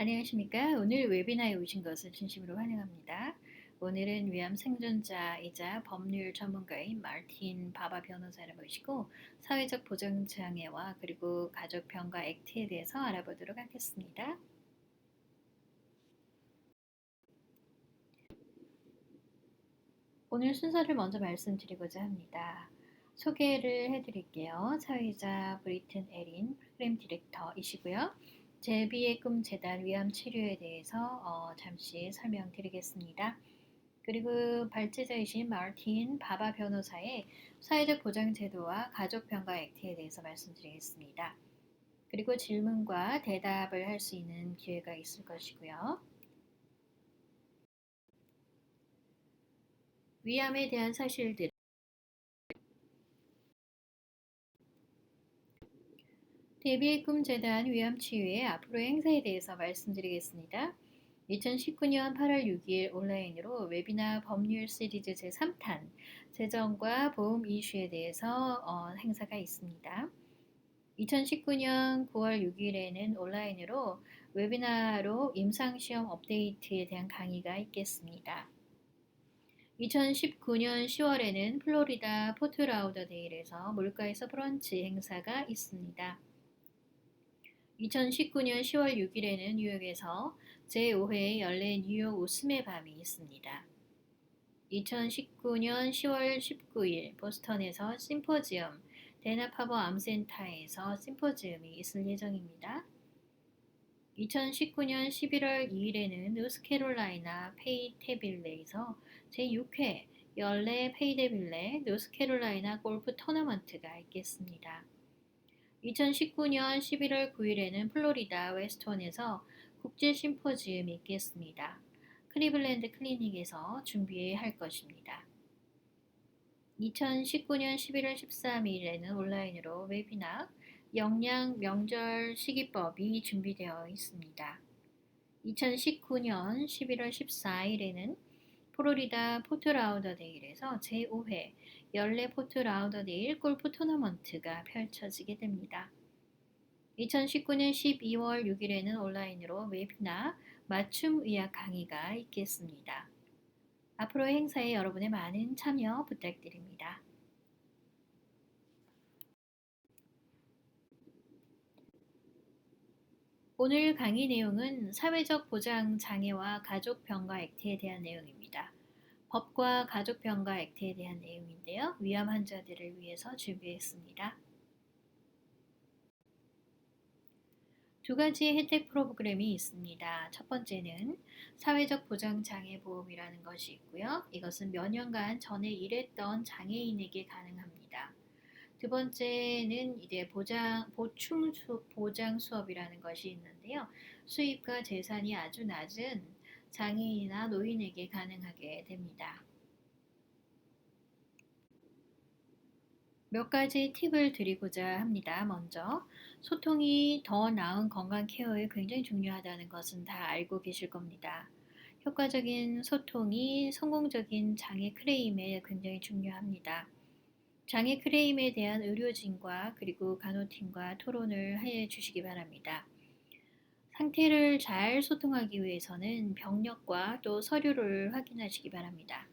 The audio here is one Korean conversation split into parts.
안녕하십니까. 오늘 웨비나에 오신 것을 진심으로 환영합니다. 오늘은 위암 생존자이자 법률 전문가인 마틴 바바 변호사를 모시고 사회적 보장장애와 그리고 가족병가 액트에 대해서 알아보도록 하겠습니다. 오늘 순서를 먼저 말씀드리고자 합니다. 소개를 해드릴게요. 사회자 브리튼 에린 프로그램 디렉터이시고요. 제비의 꿈 재단 위암 치료에 대해서 어, 잠시 설명드리겠습니다. 그리고 발제자이신 마틴 바바 변호사의 사회적 보장 제도와 가족 평가 액트에 대해서 말씀드리겠습니다. 그리고 질문과 대답을 할 수 있는 기회가 있을 것이고요. 위암에 대한 사실들 데뷔의 꿈 재단 위암 치유의 앞으로의 행사에 대해서 말씀드리겠습니다. 2019년 8월 6일 온라인으로 웨비나 법률 시리즈 제3탄 재정과 보험 이슈에 대해서 어, 행사가 있습니다. 2019년 9월 6일에는 온라인으로 웨비나로 임상시험 업데이트에 대한 강의가 있겠습니다. 2019년 10월에는 플로리다 포트라우더데일에서 물가에서 브런치 행사가 있습니다. 2019년 10월 6일에는 뉴욕에서 제5회 연례 뉴욕 웃음의 밤이 있습니다. 2019년 10월 19일 보스턴에서 심포지엄 데나파버 암센터에서 심포지엄이 있을 예정입니다. 2019년 11월 2일에는 노스캐롤라이나 페이테빌레에서 제6회 연례 페이데빌레 노스캐롤라이나 골프 토너먼트가 있겠습니다. 2019년 11월 9일에는 플로리다 웨스턴에서 국제 심포지움이 있겠습니다. 클리블랜드 클리닉에서 준비할 것입니다. 2019년 11월 13일에는 온라인으로 웨비나 영양 명절 시기법이 준비되어 있습니다. 2019년 11월 14일에는 플로리다 포트라우더데일에서 제5회 연례 포트라우더데일 골프 토너먼트가 펼쳐지게 됩니다. 2019년 12월 6일에는 온라인으로 웨비나 맞춤 의학 강의가 있겠습니다. 앞으로 행사에 여러분의 많은 참여 부탁드립니다. 오늘 강의 내용은 사회적 보장 장애와 가족 병가 액트에 대한 내용입니다. 법과 가족 병가 액트에 대한 내용인데요. 위암 환자들을 위해서 준비했습니다. 두 가지의 혜택 프로그램이 있습니다. 첫 번째는 사회적 보장 장애 보험이라는 것이 있고요. 이것은 몇 년간 전에 일했던 장애인에게 가능합니다. 두 번째는 이제 보장, 보충 수, 보장 수업이라는 것이 있는데요. 수입과 재산이 아주 낮은 장애인이나 노인에게 가능하게 됩니다. 몇 가지 팁을 드리고자 합니다. 먼저, 소통이 더 나은 건강 케어에 굉장히 중요하다는 것은 다 알고 계실 겁니다. 효과적인 소통이 성공적인 장애 클레임에 굉장히 중요합니다. 장애 클레임에 대한 의료진과 그리고 간호팀과 토론을 해 주시기 바랍니다. 상태를 잘 소통하기 위해서는 병력과 또 서류를 확인하시기 바랍니다.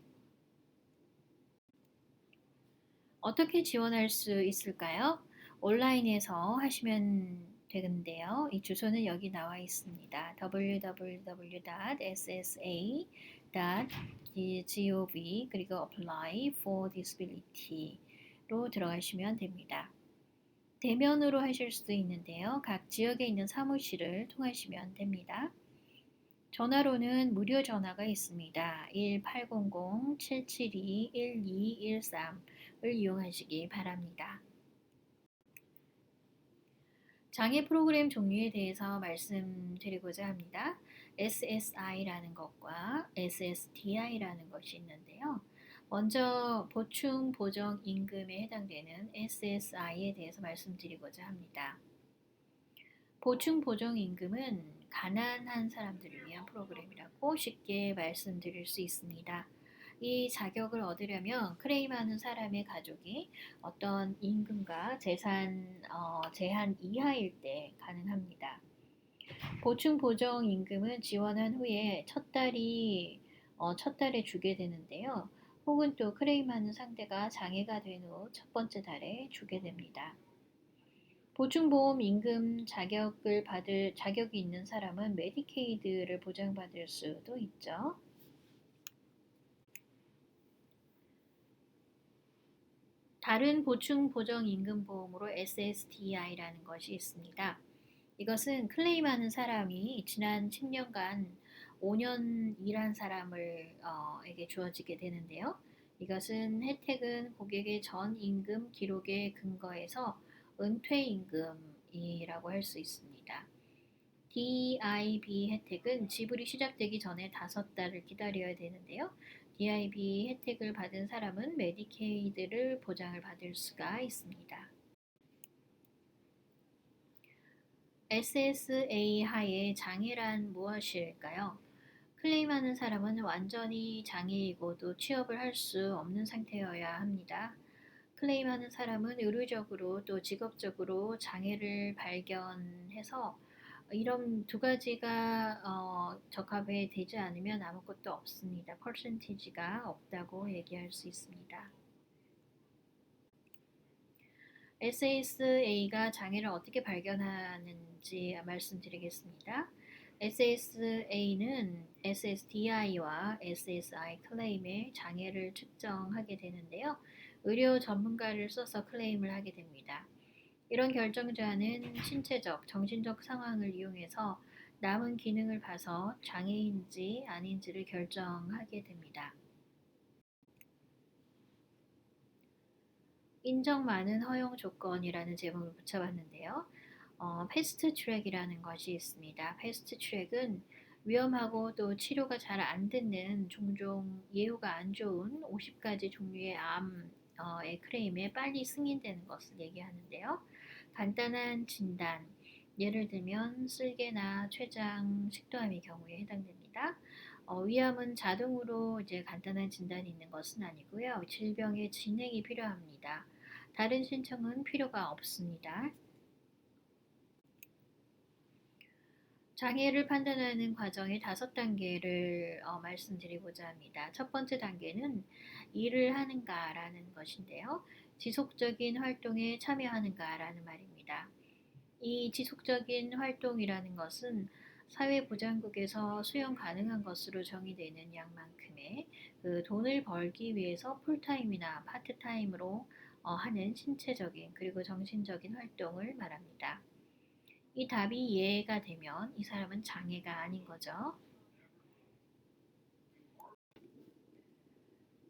어떻게 지원할 수 있을까요? 온라인에서 하시면 되는데요. 이 주소는 여기 나와 있습니다. www.ssa.gov 그리고 apply for disability 로 들어가시면 됩니다. 대면으로 하실 수도 있는데요. 각 지역에 있는 사무실을 통하시면 됩니다. 전화로는 무료 전화가 있습니다. 1800-772-1213을 이용하시기 바랍니다. 장애 프로그램 종류에 대해서 말씀드리고자 합니다. SSI라는 것과 SSDI라는 것이 있는데요. 먼저 보충 보정 임금에 해당되는 SSI에 대해서 말씀드리고자 합니다. 보충 보정 임금은 가난한 사람들을 위한 프로그램이라고 쉽게 말씀드릴 수 있습니다. 이 자격을 얻으려면 크레임하는 사람의 가족이 어떤 임금과 재산 어, 제한 이하일 때 가능합니다. 보충 보정 임금은 지원한 후에 첫 달이 어, 첫 달에 주게 되는데요. 혹은 또 클레임하는 상대가 장애가 된 후 첫 번째 달에 주게 됩니다. 보충보험 임금 자격을 받을 자격이 있는 사람은 메디케이드를 보장받을 수도 있죠. 다른 보충 보정 임금 보험으로 SSDI라는 것이 있습니다. 이것은 클레임하는 사람이 지난 10년간 5년 일한 사람을 어, 에게 주어지게 되는데요. 이것은 혜택은 고객의 전 임금 기록에 근거해서 은퇴 임금이라고 할 수 있습니다. DIB 혜택은 지불이 시작되기 전에 다섯 달을 기다려야 되는데요. DIB 혜택을 받은 사람은 메디케이드를 보장을 받을 수가 있습니다. SSA 하에 장애란 무엇일까요? 클레임하는 사람은 완전히 장애이고도 취업을 할 수 없는 상태여야 합니다. 클레임하는 사람은 의료적으로 또 직업적으로 장애를 발견해서 이런 두 가지가 어, 적합해 되지 않으면 아무것도 없습니다. 퍼센티지가 없다고 얘기할 수 있습니다. SSA가 장애를 어떻게 발견하는지 말씀드리겠습니다. SSA는 SSDI와 SSI 클레임의 장애를 측정하게 되는데요. 의료 전문가를 써서 클레임을 하게 됩니다. 이런 결정자는 신체적, 정신적 상황을 이용해서 남은 기능을 봐서 장애인지 아닌지를 결정하게 됩니다. 인정 많은 허용 조건이라는 제목을 붙여봤는데요. 어, 패스트 트랙이라는 것이 있습니다. 패스트 트랙은 위험하고 또 치료가 잘 안 되는 종종 예후가 안 좋은 50가지 종류의 암의 크레임에 빨리 승인되는 것을 얘기하는데요. 간단한 진단, 예를 들면 쓸개나 췌장, 식도암의 경우에 해당됩니다. 어, 위암은 자동으로 이제 간단한 진단이 있는 것은 아니고요. 질병의 진행이 필요합니다. 다른 신청은 필요가 없습니다. 장애를 판단하는 과정의 다섯 단계를 어, 말씀드리고자 합니다. 첫 번째 단계는 일을 하는가라는 것인데요. 지속적인 활동에 참여하는가라는 말입니다. 이 지속적인 활동이라는 것은 사회보장국에서 수용 가능한 것으로 정의되는 양만큼의 그 돈을 벌기 위해서 풀타임이나 파트타임으로 어, 하는 신체적인 그리고 정신적인 활동을 말합니다. 이 답이 이해가 되면 이 사람은 장애가 아닌 거죠.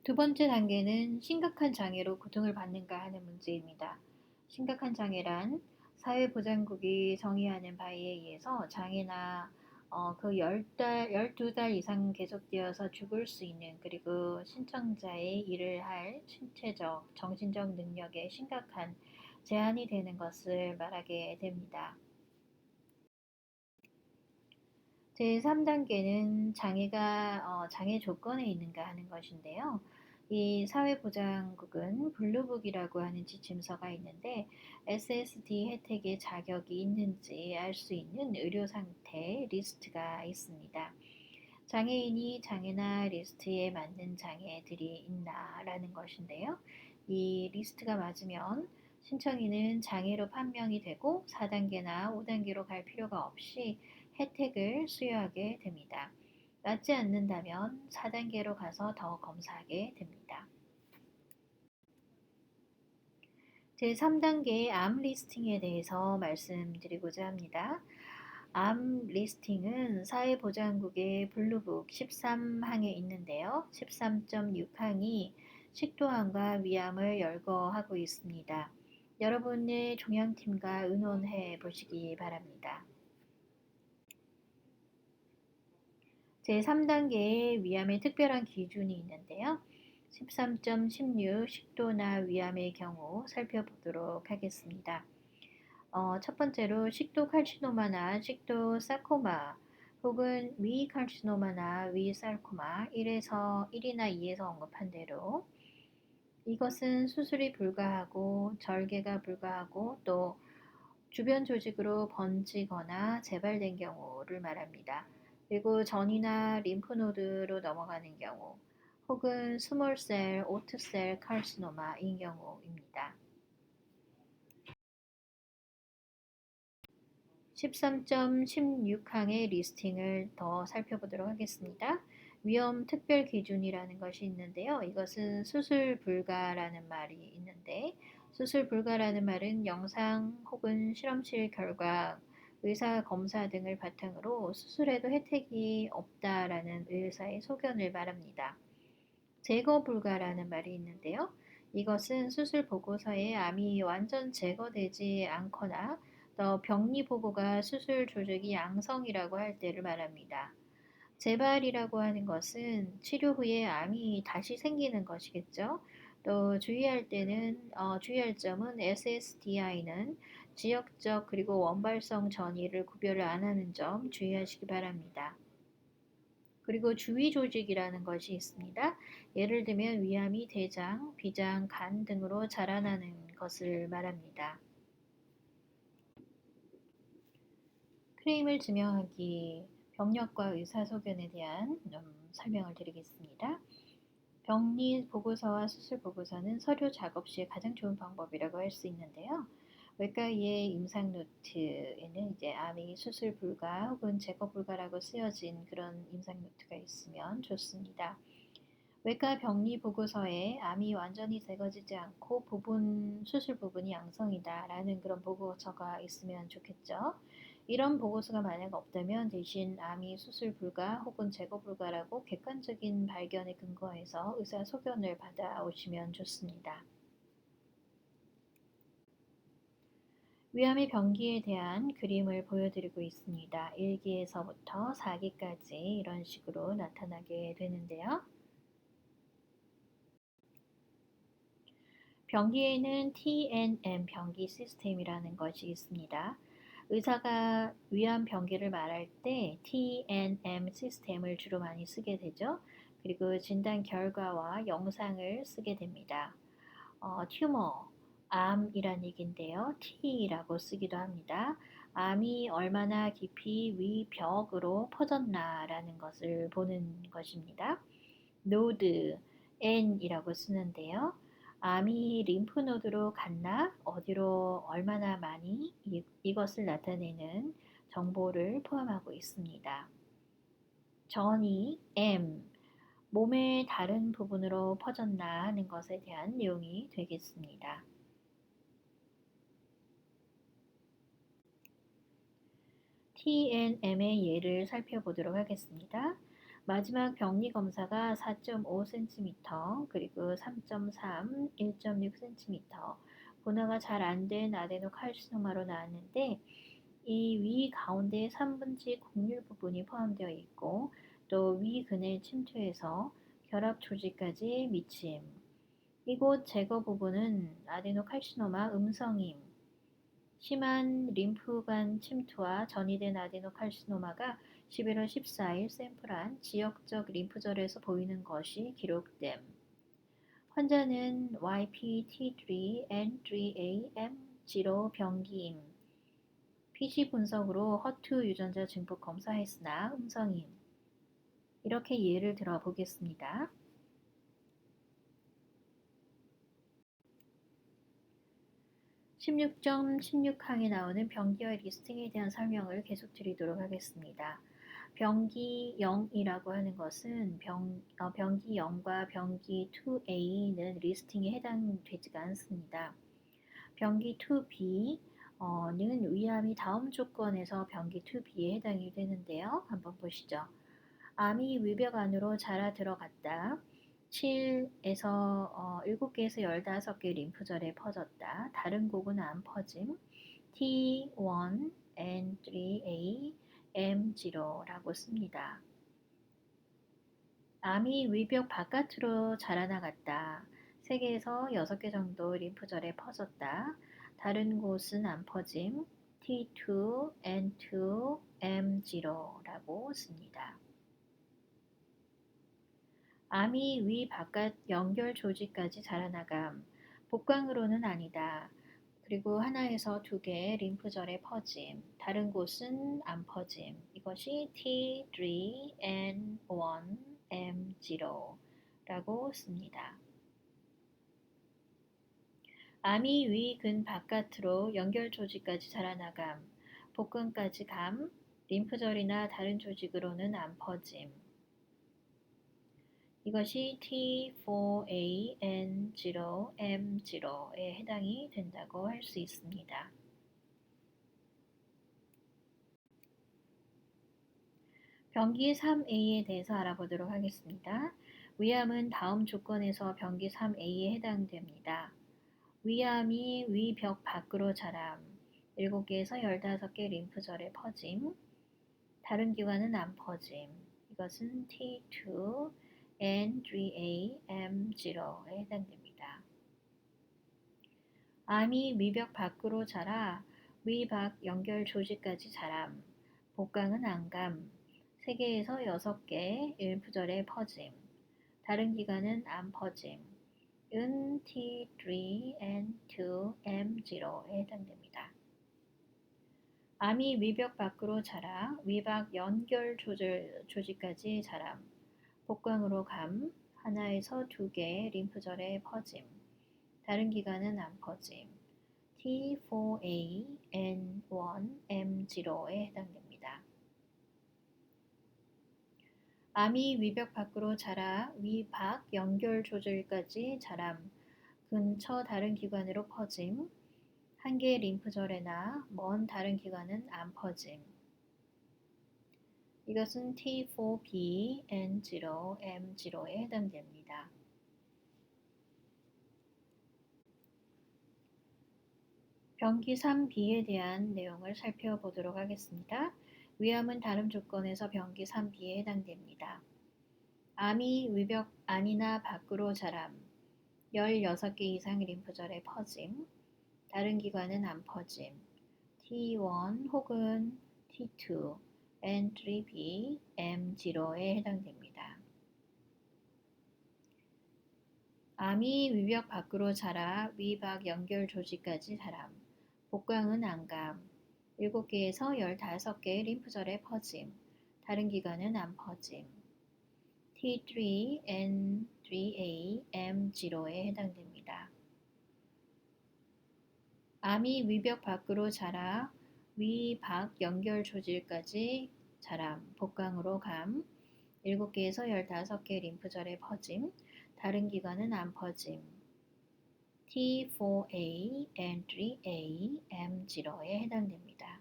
두 번째 단계는 심각한 장애로 고통을 받는가 하는 문제입니다. 심각한 장애란 사회보장국이 정의하는 바에 의해서 장애나 어, 그 10달, 12달 이상 계속되어서 죽을 수 있는 그리고 신청자의 일을 할 신체적, 정신적 능력에 심각한 제한이 되는 것을 말하게 됩니다. 제3단계는 장애가 어, 장애 조건에 있는가 하는 것인데요. 이 사회보장국은 블루북이라고 하는 지침서가 있는데 SSD 혜택의 자격이 있는지 알 수 있는 의료 상태 리스트가 있습니다. 장애인이 장애나 리스트에 맞는 장애들이 있나라는 것인데요. 이 리스트가 맞으면 신청인은 장애로 판명이 되고 4단계나 5단계로 갈 필요가 없이 혜택을 수여하게 됩니다. 맞지 않는다면 4단계로 가서 더 검사하게 됩니다. 제3단계의 암 리스팅에 대해서 말씀드리고자 합니다. 암 리스팅은 사회보장국의 블루북 13항에 있는데요. 13.6항이 식도암과 위암을 열거하고 있습니다. 여러분의 종양팀과 의논해 보시기 바랍니다. 제3단계의 위암의 특별한 기준이 있는데요. 13.16 식도나 위암의 경우 살펴보도록 하겠습니다. 어, 첫 번째로 식도 칼시노마나 식도 사코마 혹은 위 칼시노마나 위 살코마 1에서 1이나 2에서 언급한 대로 이것은 수술이 불가하고 절개가 불가하고 또 주변 조직으로 번지거나 재발된 경우를 말합니다. 그리고 전이나 림프노드로 넘어가는 경우 혹은 스몰셀, 오트셀 칼시노마인 경우입니다. 13.16항의 리스팅을 더 살펴보도록 하겠습니다. 위험 특별 기준이라는 것이 있는데요. 이것은 수술 불가라는 말이 있는데 수술 불가라는 말은 영상 혹은 실험실 결과 의사 검사 등을 바탕으로 수술에도 혜택이 없다라는 의사의 소견을 말합니다. 제거 불가라는 말이 있는데요. 이것은 수술 보고서에 암이 완전 제거되지 않거나 또 병리 보고가 수술 조직이 양성이라고 할 때를 말합니다. 재발이라고 하는 것은 치료 후에 암이 다시 생기는 것이겠죠. 또 주의할 때는 어, 주의할 점은 SSDI는 지역적 그리고 원발성 전이를 구별을 안 하는 점 주의하시기 바랍니다. 그리고 주위 조직이라는 것이 있습니다. 예를 들면 위암이 대장, 비장, 간 등으로 자라나는 것을 말합니다. 크레임을 증명하기, 병력과 의사소견에 대한 좀 설명을 드리겠습니다. 병리 보고서와 수술 보고서는 서류 작업 시에 가장 좋은 방법이라고 할 수 있는데요. 외과의 임상 노트에는 이제 암이 수술 불가 혹은 제거 불가라고 쓰여진 그런 임상 노트가 있으면 좋습니다. 외과 병리 보고서에 암이 완전히 제거지지 않고 부분 수술 부분이 양성이다라는 그런 보고서가 있으면 좋겠죠. 이런 보고서가 만약 없다면 대신 암이 수술 불가 혹은 제거 불가라고 객관적인 발견에 근거해서 의사 소견을 받아오시면 좋습니다. 위암의 병기에 대한 그림을 보여드리고 있습니다. 1기에서부터 4기까지 이런 식으로 나타나게 되는데요. 병기에는 TNM 병기 시스템이라는 것이 있습니다. 의사가 위암 병기를 말할 때 TNM 시스템을 주로 많이 쓰게 되죠. 그리고 진단 결과와 영상을 쓰게 됩니다. 어, 튜머, 암이란 얘기인데요. T라고 쓰기도 합니다. 암이 얼마나 깊이 위 벽으로 퍼졌나라는 것을 보는 것입니다. 노드, N이라고 쓰는데요. 암이 림프 노드로 갔나 어디로 얼마나 많이 이, 이것을 나타내는 정보를 포함하고 있습니다. 전이 M 몸의 다른 부분으로 퍼졌나 하는 것에 대한 내용이 되겠습니다. TNM의 예를 살펴보도록 하겠습니다. 마지막 병리 검사가 4.5cm, 그리고 3.3, 1.6cm, 분화가 잘 안 된 아데노칼시노마로 나왔는데 이 위 가운데 3분지 곡률 부분이 포함되어 있고 또 위 근에 침투해서 결합 조직까지 미침. 이곳 제거 부분은 아데노칼시노마 음성임. 심한 림프관 침투와 전이된 아데노칼시노마가 11월 14일 샘플한 지역적 림프절에서 보이는 것이 기록됨. 환자는 YPT3N3AM0 병기임. PC 분석으로 허투 유전자 증폭 검사했으나 음성임. 이렇게 예를 들어 보겠습니다. 16.16항에 나오는 병기와 리스팅에 대한 설명을 계속 드리도록 하겠습니다. 병기 0이라고 하는 것은 병, 어, 병기 0과 병기 2A는 리스팅에 해당되지가 않습니다. 병기 2B는 어, 위암이 다음 조건에서 병기 2B에 해당이 되는데요. 한번 보시죠. 암이 위벽 안으로 자라 들어갔다. 7에서 어, 7개에서 15개 림프절에 퍼졌다. 다른 곳은 안 퍼짐. T1, N3A, M0라고 씁니다. 암이 위벽 바깥으로 자라나갔다. 3개에서 6개 정도 림프절에 퍼졌다. 다른 곳은 안 퍼짐. T2, N2, M0라고 씁니다. 암이 위 바깥 연결 조직까지 자라나감. 복강으로는 아니다. 그리고 하나에서 두개 림프절에 퍼짐, 다른 곳은 안 퍼짐. 이것이 T3N1M0라고 씁니다. 암이 위 근 바깥으로 연결 조직까지 자라나감, 복근까지 감, 림프절이나 다른 조직으로는 안 퍼짐. 이것이 T4AN0M0에 해당이 된다고 할 수 있습니다. 병기 3A에 대해서 알아보도록 하겠습니다. 위암은 다음 조건에서 병기 3A에 해당됩니다. 위암이 위 벽 밖으로 자람, 7개에서 15개 림프절에 퍼짐, 다른 기관은 안 퍼짐. 이것은 T2, N3A, M0에 해당됩니다. 암이 위벽 밖으로 자라 위박 연결 조직까지 자람, 복강은 안감, 3개에서 6개 일부절에 퍼짐, 다른 기관은 안 퍼짐, 은 T3, N2, M0에 해당됩니다. 암이 위벽 밖으로 자라 위박 연결 조절, 조직까지 자람, 복강으로 감, 하나에서 두 개 림프절에 퍼짐, 다른 기관은 안 퍼짐, T4A, N1, M0에 해당됩니다. 암이 위벽 밖으로 자라 위박 연결 조절까지 자람, 근처 다른 기관으로 퍼짐, 한 개의 림프절에나 먼 다른 기관은 안 퍼짐. 이것은 T4B, N0, M0에 해당됩니다. 병기 3B에 대한 내용을 살펴보도록 하겠습니다. 위암은 다른 조건에서 병기 3B에 해당됩니다. 암이 위벽 안이나 밖으로 자람, 16개 이상의 림프절에 퍼짐, 다른 기관은 안 퍼짐, T1 혹은 T2, N3B, M0에 해당됩니다. 암이 위벽 밖으로 자라 위박 연결 조직까지 자람, 복강은 안감, 7개에서 15개의 림프절에 퍼짐, 다른 기관은 안 퍼짐, T3, N3A, M0에 해당됩니다. 암이 위벽 밖으로 자라 위 박 연결 조직까지 자람, 복강으로 감, 7개에서 15개 림프절에 퍼짐, 다른 기관은 안 퍼짐. T4A, N3A, M0에 해당됩니다.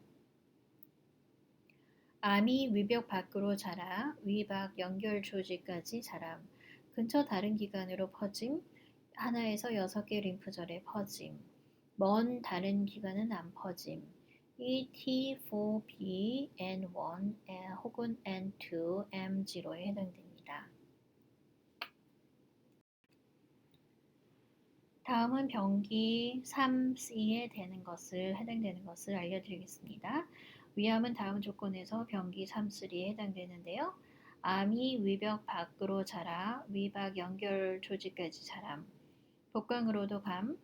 암이 위벽 밖으로 자라 위박 연결 조직까지 자람, 근처 다른 기관으로 퍼짐, 하나에서 6개 림프절에 퍼짐, 먼 다른 기관은 안 퍼짐, 이 T4B, N1 혹은 N2, M0에 해당됩니다. 다음은 병기 3C에 되는 것을 해당되는 것을 알려드리겠습니다. 위암은 다음 조건에서 병기 3C에 해당되는데요. 암이 위벽 밖으로 자라 위박 연결 조직까지 자람, 복강으로도 감,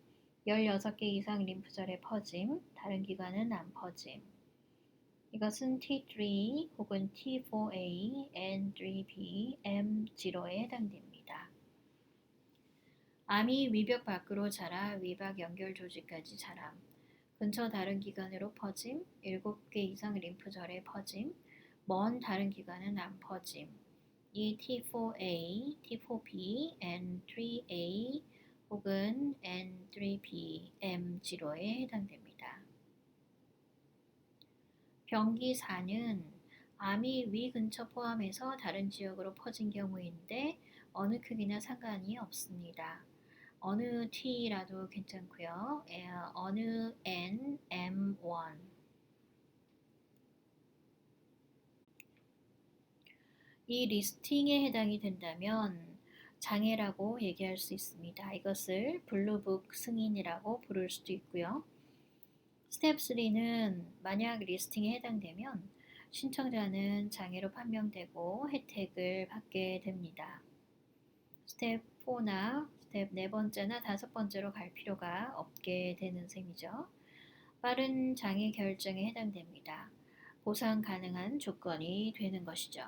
16개 이상 림프절에 퍼짐, 다른 기관은 안 퍼짐. 이것은 T3 혹은 T4A, N3B, M0에 해당됩니다. 암이 위벽 밖으로 자라 위박 연결 조직까지 자람, 근처 다른 기관으로 퍼짐, 7개 이상 림프절에 퍼짐, 먼 다른 기관은 안 퍼짐. 이 T4A, T4B, N3A, 혹은 N3B, M0에 해당됩니다. 병기 4는 암이 위 근처 포함해서 다른 지역으로 퍼진 경우인데 어느 크기나 상관이 없습니다. 어느 T라도 괜찮고요. 어느 N, M1 이 리스팅에 해당이 된다면 장애라고 얘기할 수 있습니다. 이것을 블루북 승인이라고 부를 수도 있고요. 스텝 3는 만약 리스팅에 해당되면 신청자는 장애로 판명되고 혜택을 받게 됩니다. 스텝 4나 스텝 네 번째나 다섯 번째로 갈 필요가 없게 되는 셈이죠. 빠른 장애 결정에 해당됩니다. 보상 가능한 조건이 되는 것이죠.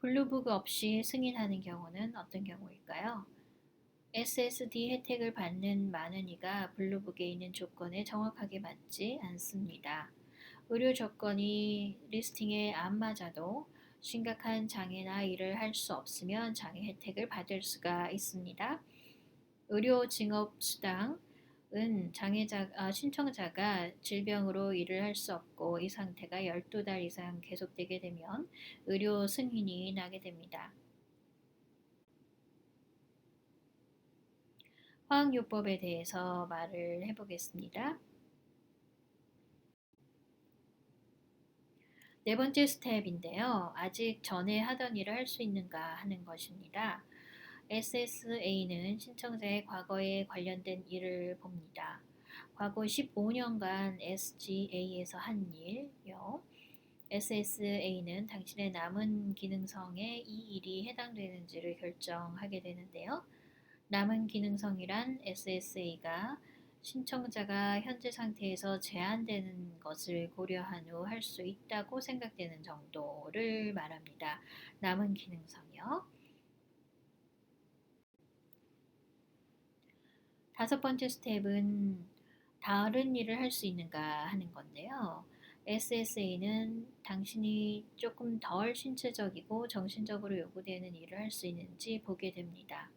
블루북 없이 승인하는 경우는 어떤 경우일까요? SSD 혜택을 받는 많은 이가 블루북에 있는 조건에 정확하게 맞지 않습니다. 의료 조건이 리스팅에 안 맞아도 심각한 장애나 일을 할 수 없으면 장애 혜택을 받을 수가 있습니다. 의료 징업 수당은 장애자 아, 신청자가 질병으로 일을 할 수 없고 이 상태가 12달 이상 계속되게 되면 의료 승인이 나게 됩니다. 화학요법에 대해서 말을 해보겠습니다. 네 번째 스텝인데요. 아직 전에 하던 일을 할 수 있는가 하는 것입니다. SSA는 신청자의 과거에 관련된 일을 봅니다. 과거 15년간 SGA에서 한 일요. SSA는 당신의 남은 기능성에 이 일이 해당되는지를 결정하게 되는데요. 남은 기능성이란 SSA가 신청자가 현재 상태에서 제한되는 것을 고려한 후 할 수 있다고 생각되는 정도를 말합니다. 남은 기능성이요. 다섯 번째 스텝은 다른 일을 할 수 있는가 하는 건데요. SSA는 당신이 조금 덜 신체적이고 정신적으로 요구되는 일을 할 수 있는지 보게 됩니다.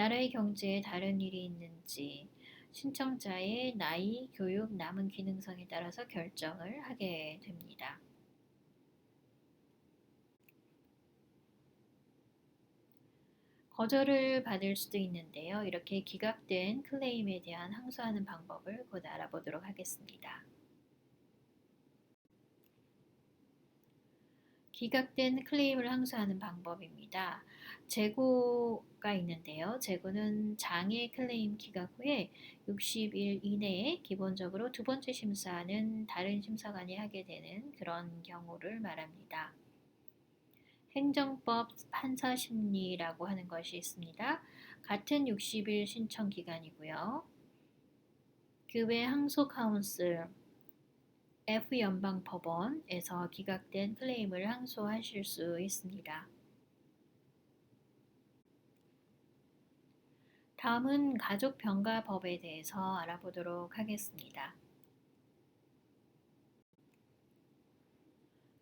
나라의 경제에 다른 일이 있는지, 신청자의 나이, 교육, 남은 기능성에 따라서 결정을 하게 됩니다. 거절을 받을 수도 있는데요. 이렇게 기각된 클레임에 대한 항소하는 방법을 곧 알아보도록 하겠습니다. 기각된 클레임을 항소하는 방법입니다. 재고가 있는데요. 재고는 장애 클레임 기각 후에 60일 이내에 기본적으로 두 번째 심사는 다른 심사관이 하게 되는 그런 경우를 말합니다. 행정법 판사 심리라고 하는 것이 있습니다. 같은 60일 신청 기간이고요. 그 외 항소 카운슬 F 연방 법원에서 기각된 클레임을 항소하실 수 있습니다. 다음은 가족병가법에 대해서 알아보도록 하겠습니다.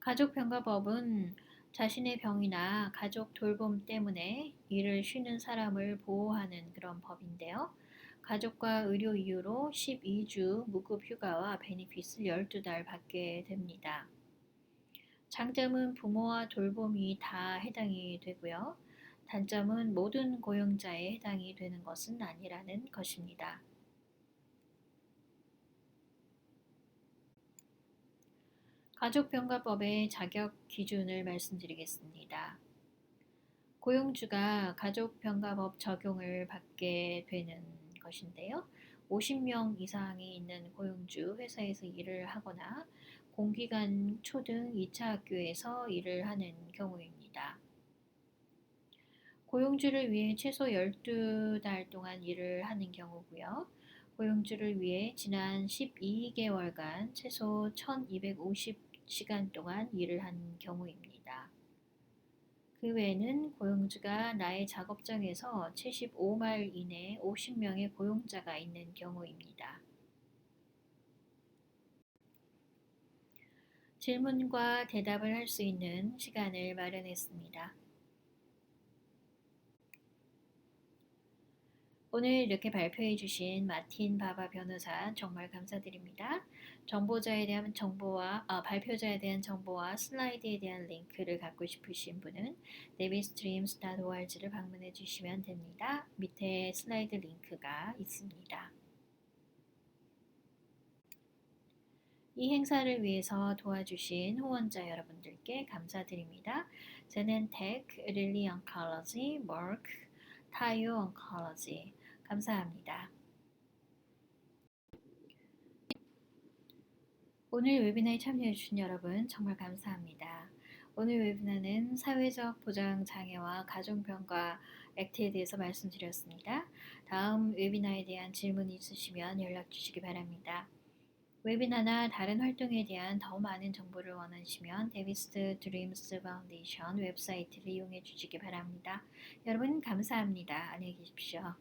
가족병가법은 자신의 병이나 가족 돌봄 때문에 일을 쉬는 사람을 보호하는 그런 법인데요. 가족과 의료 이유로 12주 무급 휴가와 베니핏을 12달 받게 됩니다. 장점은 부모와 돌봄이 다 해당이 되고요. 단점은 모든 고용자에 해당이 되는 것은 아니라는 것입니다. 가족병가법의 자격 기준을 말씀드리겠습니다. 고용주가 가족병가법 적용을 받게 되는 것인데요. 50명 이상이 있는 고용주 회사에서 일을 하거나 공기관 초등 2차 학교에서 일을 하는 경우입니다. 고용주를 위해 최소 12달 동안 일을 하는 경우고요. 고용주를 위해 지난 12개월간 최소 1250 시간 동안 일을 한 경우입니다. 그 외에는 고용주가 나의 작업장에서 75마일 이내 50명의 고용자가 있는 경우입니다. 질문과 대답을 할 수 있는 시간을 마련했습니다. 오늘 이렇게 발표해 주신 마틴 바바 변호사 정말 감사드립니다. 정보자에 대한 정보와 아, 발표자에 대한 정보와 슬라이드에 대한 링크를 갖고 싶으신 분은 네비스트림스.org를 방문해 주시면 됩니다. 밑에 슬라이드 링크가 있습니다. 이 행사를 위해서 도와주신 후원자 여러분들께 감사드립니다. 제넨텍, 릴리 언컬러지, 머크, 타이오 언컬러지 감사합니다. 오늘 웨비나에 참여해주신 여러분 정말 감사합니다. 오늘 웨비나는 사회적 보장 장애와 가정병과 액트에 대해서 말씀드렸습니다. 다음 웨비나에 대한 질문 있으시면 연락 주시기 바랍니다. 웨비나나 다른 활동에 대한 더 많은 정보를 원하시면 데비스트 드림스 파운데이션 웹사이트를 이용해 주시기 바랍니다. 여러분 감사합니다. 안녕히 계십시오.